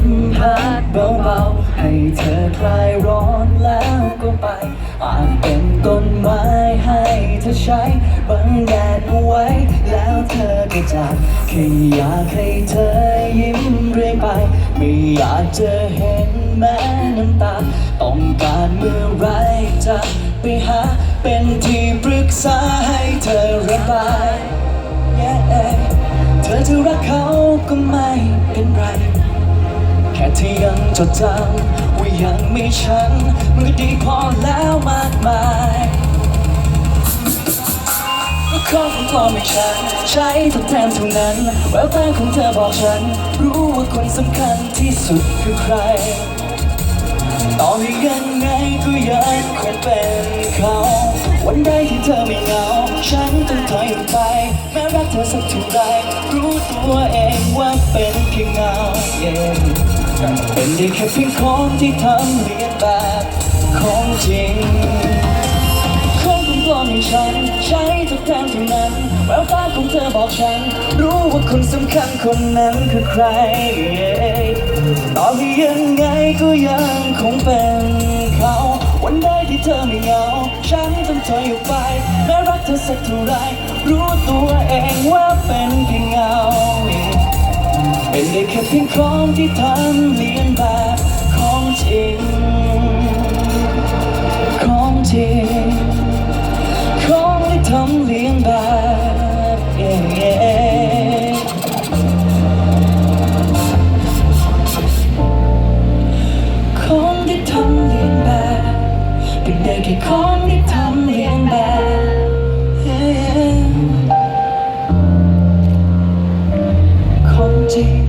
มพัดเบาๆ ให้เธอคลายร้อนแล้วก็ไป อาจเป็นต้นไม้ให้เธอใช้บังแดดเอาไว้ แล้วเธอก็จากแค่อยากให้เธอยิ้มเรื่อยไป ไม่อยากจะเห็นแม้น้ำตา ต้องการเมื่อไรจะไปหา เป็นที่ปรึกษาให้เธอระบาย Yeah เธอจะรักเขาก็ไม่เป็นไร แค่ที่ยังจดจำว่ายังมีฉัน มันก็ดีพอแล้วมากมายก็ขอคำพอไม่ฉัน ใช้ทดแทนเท่านั้นแววตาของเธอบอกฉัน รู้ว่าคนสำคัญที่สุดคือใครต่อให้ยังไงก็ยังคงเป็นเขา วันใดที่เธอไม่เหงา ฉันต้องถอยออกไป แม้รักเธอสักเท่าไรรู้ตัวเองว่าเป็นเพียงเงา yeah เป็นได้แค่เพียงคนที่ทำเรียนแบบของจริงของคุณปลอมให้ฉัน ใช้ทดแทนเท่านั้นแววตาของเธอบอกฉัน รู้ว่าคนสำคัญคนนั้นคือใคร ต่อให้ยังไงก็ยังคงเป็นเขา วันใดที่เธอไม่เหงา ฉันต้องถอยออกไปแม้รักเธอสักเท่าไรรู้ตัวเอง แต่แค่เพียงของที่ทำเลียนแบบของจริงของจริงของที่ทำเลียนแบบเองของที่ทำเลียนแบบเป็นได้แค่ของที่ทำเลียนแบบขอจริง